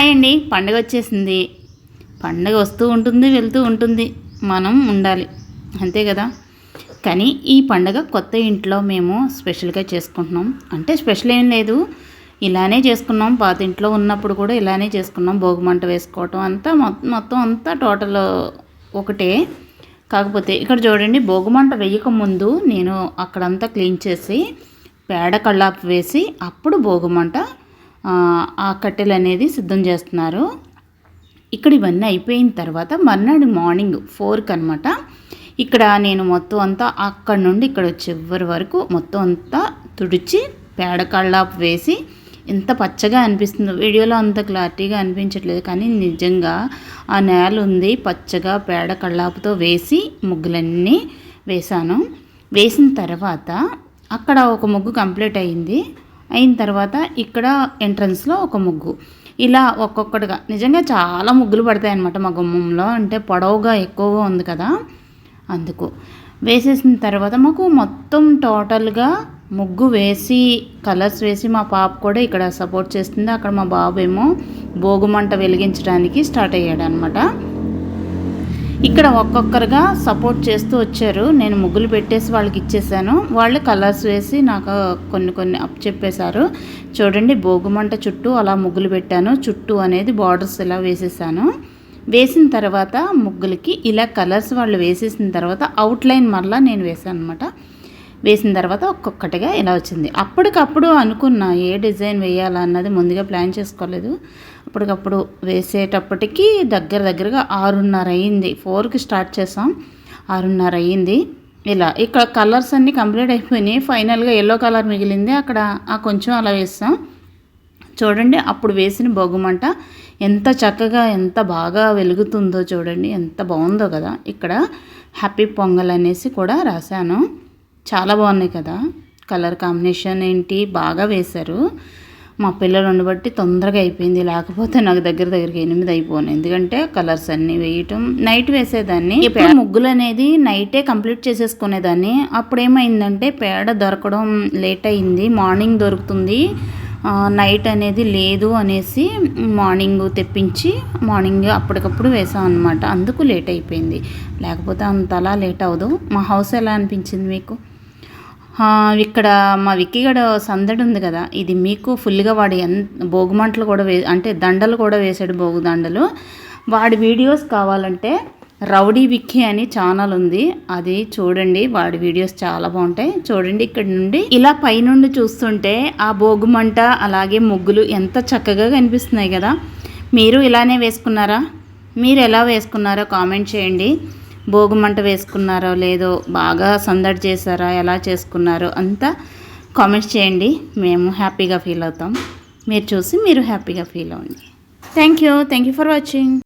Hi అండి పండగ వచ్చేసింది. పండగ వస్తూ ఉంటుంది వెళ్తూ ఉంటుంది. మనం ఉండాలి. అంతే కదా? కానీ ఈ పండగ కొత్త ఇంట్లో మేము స్పెషల్గా చేసుకుంటున్నాం. అంటే స్పెషల్ ఏం లేదు. ఇలానే చేసుకున్నాం. పాత ఇంట్లో ఉన్నప్పుడు కూడా ఇలానే చేసుకున్నాం. భోగిమంట వేసుకోవటం అంతా మొత్తం అంతా టోటల్ ఒకటే. కాకపోతే ఇక్కడ చూడండి భోగిమంట వేయక ముందు నేను అక్కడంతా క్లీన్ చేసి పేడ కళ్ళాపు వేసి అప్పుడు భోగిమంట ఆ కట్టెలు అనేది సిద్ధం చేస్తున్నారు. ఇక్కడ ఇవన్నీ అయిపోయిన తర్వాత మర్నాడు మార్నింగ్ ఫోర్కి అనమాట ఇక్కడ నేను మొత్తం అంతా అక్కడ నుండి ఇక్కడ చివరి వరకు మొత్తం అంతా తుడిచి పేడ కళ్ళాపు వేసి ఎంత పచ్చగా అనిపిస్తుందో. వీడియోలో అంత క్లారిటీగా అనిపించట్లేదు కానీ నిజంగా ఆ నేల ఉంది. పచ్చగా పేడ కళ్ళాపుతో వేసి ముగ్గులన్నీ వేశాను. వేసిన తర్వాత అక్కడ ఒక ముగ్గు కంప్లీట్ అయింది. అయిన తర్వాత ఇక్కడ ఎంట్రన్స్లో ఒక ముగ్గు. ఇలా ఒక్కొక్కటిగా నిజంగా చాలా ముగ్గులు పడతాయి అన్నమాట మా గుమ్మంలో. అంటే పొడవుగా ఎక్కువగా ఉంది కదా. అందుకు. వేసేసిన తర్వాత మాకు మొత్తం టోటల్గా ముగ్గు వేసి కలర్స్ వేసి మా పాప కూడా ఇక్కడ సపోర్ట్ చేస్తుంది. అక్కడ మా బాబు ఏమో భోగుమంట వెలిగించడానికి స్టార్ట్ అయ్యాడు అనమాట ఇక్కడ ఒక్కొక్కరుగా సపోర్ట్ చేస్తూ వచ్చారు. నేను ముగ్గులు పెట్టేసి వాళ్ళకి ఇచ్చేసాను. వాళ్ళు కలర్స్ వేసి నాకు కొన్ని కొన్ని అప్ చెప్పేశారు. చూడండి భోగుమంట చుట్టూ అలా ముగ్గులు పెట్టాను. చుట్టూ అనేది బార్డర్స్ ఇలా వేసేసాను. వేసిన తర్వాత ముగ్గులకి ఇలా కలర్స్ వాళ్ళు వేసేసిన తర్వాత అవుట్లైన్ మరలా నేను వేసాను అనమాట వేసిన తర్వాత ఒక్కొక్కటిగా ఇలా వచ్చింది. అప్పటికప్పుడు అనుకున్నా ఏ డిజైన్ వేయాలన్నది ముందుగా ప్లాన్ చేసుకోలేదు. అప్పటికప్పుడు వేసేటప్పటికి దగ్గర దగ్గరగా ఆరున్నర అయ్యింది ఫోర్కి స్టార్ట్ చేసాం. ఆరున్నర అయ్యింది ఇలా ఇక్కడ కలర్స్ అన్నీ కంప్లీట్ అయిపోయినాయి. ఫైనల్గా ఎల్లో కలర్ మిగిలింది. అక్కడ ఆ కొంచెం అలా వేస్తాం చూడండి అప్పుడు వేసిన బొగ్గుమంట ఎంత చక్కగా ఎంత బాగా వెలుగుతుందో చూడండి. ఎంత బాగుందో కదా. ఇక్కడ హ్యాపీ పొంగల్ అనేసి కూడా రాశాను. చాలా బాగున్నాయి కదా. కలర్ కాంబినేషన్ ఏంటి? బాగా వేశారు. మా పిల్లలు ఉండబట్టి తొందరగా అయిపోయింది. లేకపోతే నాకు దగ్గర దగ్గరికి ఎనిమిది అయిపోను ఎందుకంటే కలర్స్ అన్నీ వేయటం నైట్ వేసేదాన్ని. ఇప్పుడు ముగ్గులు అనేది నైటే కంప్లీట్ చేసేసుకునేదాన్ని. అప్పుడు ఏమైందంటే పేడ దొరకడం లేట్ అయింది. మార్నింగ్ దొరుకుతుంది. నైట్ అనేది లేదు అనేసి మార్నింగ్ తెప్పించి మార్నింగ్ అప్పటికప్పుడు వేసాం అనమాట అందుకు లేట్ అయిపోయింది. లేకపోతే అంతలా లేట్ అవ్వదు. మా హౌస్ ఎలా అనిపించింది మీకు? ఇక్కడ మా విక్కిగడ సందడి ఉంది కదా. ఇది మీకు ఫుల్గా వాడి ఎంత భోగుమంటలు కూడా వే అంటే దండలు కూడా వేసాడు భోగు దండలు వాడి వీడియోస్ కావాలంటే రౌడీ విక్కీ అని ఛానల్ ఉంది. అది చూడండి వాడి వీడియోస్ చాలా బాగుంటాయి. చూడండి ఇక్కడ నుండి. ఇలా పైనుండి చూస్తుంటే ఆ భోగుమంట అలాగే ముగ్గులు ఎంత చక్కగా కనిపిస్తున్నాయి కదా. మీరు ఇలానే వేసుకున్నారా? మీరు ఎలా వేసుకున్నారో కామెంట్ చేయండి. భోగుమంట వేసుకున్నారో లేదో బాగా సందడి చేశారా ఎలా చేసుకున్నారో అంతా కామెంట్స్ చేయండి. మేము హ్యాపీగా ఫీల్ అవుతాం. మీరు చూసి మీరు హ్యాపీగా ఫీల్ అవ్వండి. Thank you thank you for watching